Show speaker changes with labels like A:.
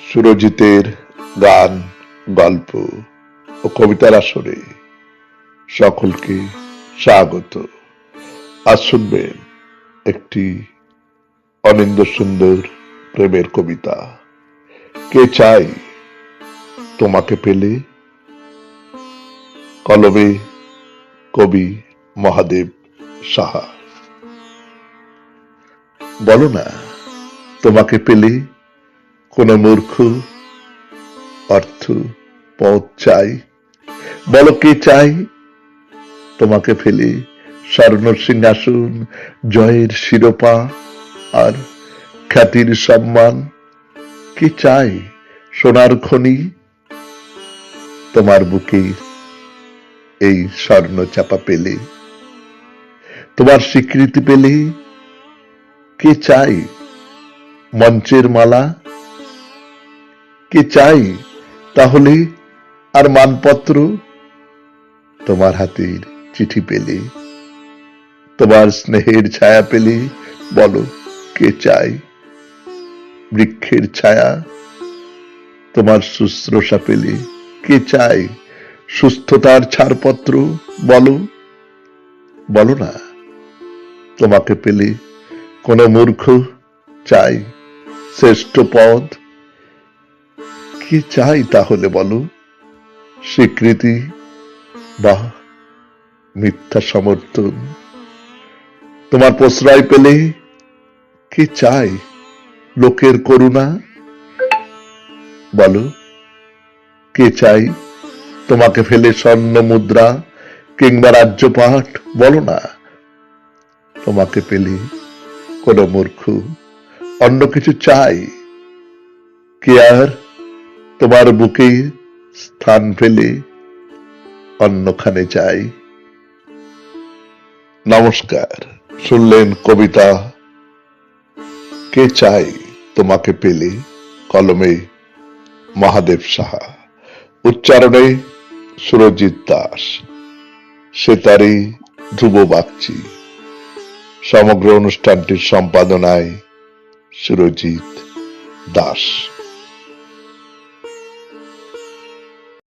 A: সুরজিতের গান, গল্প ও কবিতার আসরে সকলকে স্বাগত। আজ শুনবেন একটি অনিন্দ সুন্দর প্রেমের কবিতা। কে চাই তোমাকে পেলে? কলমে কবি মহাদেব সাহা। বলো না, তোমাকে পেলে কোন মূর্খ? অর্থ পথ চাই। বলো কে চাই? তোমাকে ফেলে স্বর্ণ সিংহাসন, জয়ের শিরোপা আর খ্যাতির সম্মান। কি চাই সোনার খনি? তোমার বুকে এই স্বর্ণ চাপা পেলে। তোমার স্বীকৃতি পেলে কে চাই মঞ্চের মালা? কে চাই, তাহলে আর মানপত্র তোমার হাতের চিঠি পেলে। তোমার স্নেহের ছায়া পেলে বলো, কে চাই বৃক্ষের ছায়া, তোমার শুশ্রূষা পেলে কে চাই সুস্থতার ছাড়পত্র বলো বলো না। তোমাকে পেলে কোন মূর্খ চাই শ্রেষ্ঠ পদ কি চাই তাহলে বলো? স্বীকৃতি বা মিথ্যা সমর্থন? তোমার প্রশ্রয় পেলে কি চাই? লোকের করুণা? বলো, কে চাই? তোমাকে ফেলে স্বর্ণ মুদ্রা কিংবা রাজ্যপাঠ? বলো না। তোমাকে পেলে কোনো মূর্খ। অন্য কিছু চাই? কে আর তোমার বুকে স্থান পেলে অন্যখানে যাই। নমস্কার, শুনলেন কবিতা। কে চাই তোমাকে পেলে? কলমে মহাদেব সাহা। উচ্চারণে সুরজিৎ দাস। সেতারি ধ্রুব বাগচি। সমগ্র অনুষ্ঠানটির সম্পাদনায় সুরজিৎ দাস।